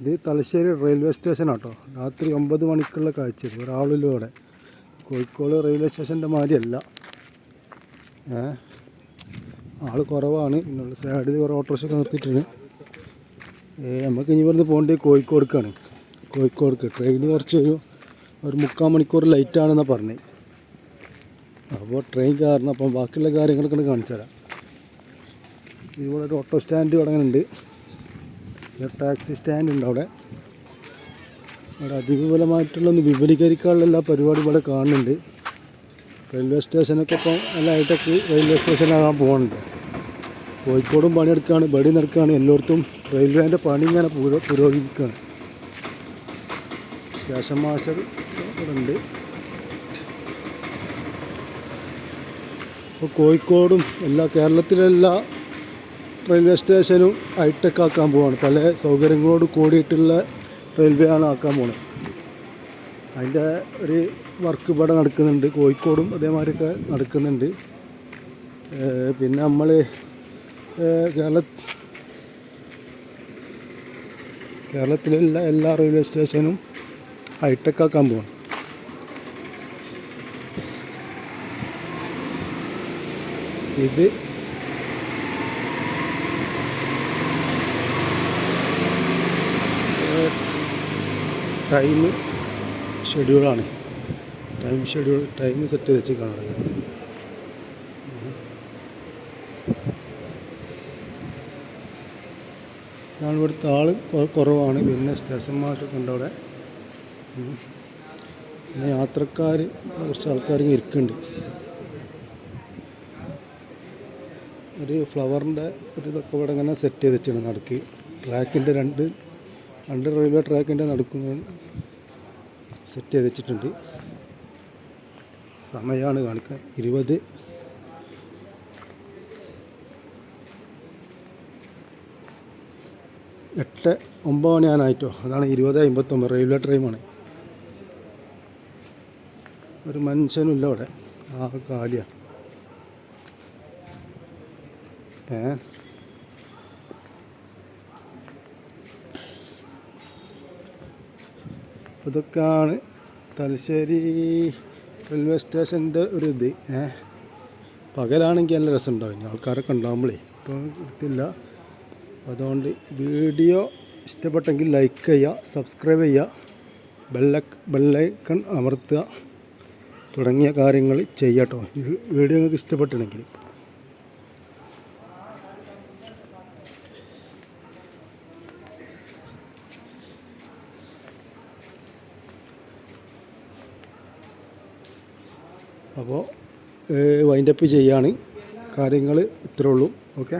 ഇത് തലശ്ശേരി റെയിൽവേ സ്റ്റേഷനാട്ടോ. രാത്രി ഒമ്പത് മണിക്കുള്ള കാഴ്ച ഒരാളിലൂടെ. കോഴിക്കോട് റെയിൽവേ സ്റ്റേഷന്റെ മാതിരിയല്ല. ഏ? ആൾ കുറവാണ്. പിന്നെ സൈഡിൽ കുറേ ഓട്ടോറിക്ഷ നിർത്തിയിട്ടുണ്ട്. നമുക്ക് ഇനി ഇവിടുന്ന് പോകേണ്ടത് കോഴിക്കോടുക്കാണ്. കോഴിക്കോടുക്ക്. ട്രെയിൻ കുറച്ച് ഒരു ഒരു മുക്കാൽ മണിക്കൂർ ലൈറ്റാണെന്നാണ് പറഞ്ഞത് അപ്പോൾ ട്രെയിൻ കാരണം അപ്പം ബാക്കിയുള്ള കാര്യങ്ങളൊക്കെ കാണിച്ചു തരാം. ഇവിടെ ഒരു ഓട്ടോ സ്റ്റാൻഡ് തുടങ്ങുന്നുണ്ട് പിന്നെ ടാക്സി സ്റ്റാൻഡ് ഉണ്ട് അവിടെ. അവിടെ അതിവിപുലമായിട്ടുള്ള ഒന്ന് വിപുലീകരിക്കാനുള്ള എല്ലാ ഇവിടെ കാണുന്നുണ്ട്. റെയിൽവേ സ്റ്റേഷനൊക്കെ ഇപ്പം നല്ല ഹൈടെക് റെയിൽവേ സ്റ്റേഷനാകാൻ പോകുന്നുണ്ട് കോഴിക്കോടും പണിയെടുക്കുകയാണ് ബടി നടക്കുകയാണ് എല്ലായിടത്തും റെയിൽവേന്റെ പണി ഇങ്ങനെ പുരോ പുരോഗമിക്കുകയാണ് സ്റ്റേഷൻ മാസ്റ്റർ ഇവിടെ ഉണ്ട്. ഇപ്പോൾ കോഴിക്കോടും എല്ലാ കേരളത്തിലെ എല്ലാ റെയിൽവേ സ്റ്റേഷനും ഹൈടെക് ആക്കാൻ പോവാണ്. പല സൗകര്യങ്ങളോട് കൂടിയിട്ടുള്ള റെയിൽവേ ആണ് ആക്കാൻ പോണത്. അതിന്റെ ഒരു വർക്ക് ഇവിടെ നടക്കുന്നുണ്ട്. കോഴിക്കോടും അതേമാതിരിയൊക്കെ നടക്കുന്നുണ്ട്. പിന്നെ നമ്മൾ കേരള കേരളത്തിലുള്ള എല്ലാ റെയിൽവേ സ്റ്റേഷനും ഹൈടെക് ആക്കാൻ പോവാണ്. ഇത് ടൈം ഷെഡ്യൂളാണ്. ടൈം ഷെഡ്യൂൾ ടൈം സെറ്റ് വെച്ച് ഇതാണ് ഇവിടുത്തെ ആൾ കുറവാണ്. പിന്നെ സ്റ്റേഷൻ മാഷൊക്കെ ഉണ്ട് അവിടെ. പിന്നെ യാത്രക്കാർ കുറച്ച് ആൾക്കാർ ഇരിക്കുന്നുണ്ട്. ഒരു ഫ്ലവറിന്റെ ഒരു ഇതൊക്കെ ഇവിടെ ഇങ്ങനെ സെറ്റ് ചെയ്ത് വെച്ചാണ് നടക്ക്. ട്രാക്കിന്റെ രണ്ട് രണ്ട് റെയിൽവേ ട്രാക്കിന്റെ നടുക്കുന്ന സെറ്റ് ചെയ്ത് വെച്ചിട്ടുണ്ട്. സമയമാണ് കാണിക്കുക ഇരുപത്. എട്ട് ഒമ്പത് മണിയാനായിട്ടോ അതാണ് ഇരുപത് അമ്പത്തൊമ്പത്. റെയിൽവേ ട്രെയിനാണ് ഒരു മനുഷ്യനുമില്ല അവിടെ. ആ കാലിയാണ് ഏ? ഇതൊക്കെയാണ് തലശ്ശേരി റെയിൽവേ സ്റ്റേഷന്റെ ഒരു ഇത്. ഏ? പകലാണെങ്കിൽ നല്ല രസമുണ്ടാവും. ആൾക്കാരൊക്കെ ഉണ്ടാകുമ്പോഴേ കിട്ടില്ല അതുകൊണ്ട് വീഡിയോ ഇഷ്ടപ്പെട്ടെങ്കിൽ ലൈക്ക് ചെയ്യുക സബ്സ്ക്രൈബ് ചെയ്യുക ബെല്ല ബെല്ലൈക്കൺ അമർത്തുക തുടങ്ങിയ കാര്യങ്ങൾ ചെയ്യട്ടോ. വീഡിയോ നിങ്ങൾക്ക് ഇഷ്ടപ്പെട്ടിട്ടുണ്ടെങ്കിൽ അപ്പോൾ വൈൻഡപ്പ് ചെയ്യാണ്. കാര്യങ്ങൾ ഇത്രേ ഉള്ളൂ. ഓക്കെ?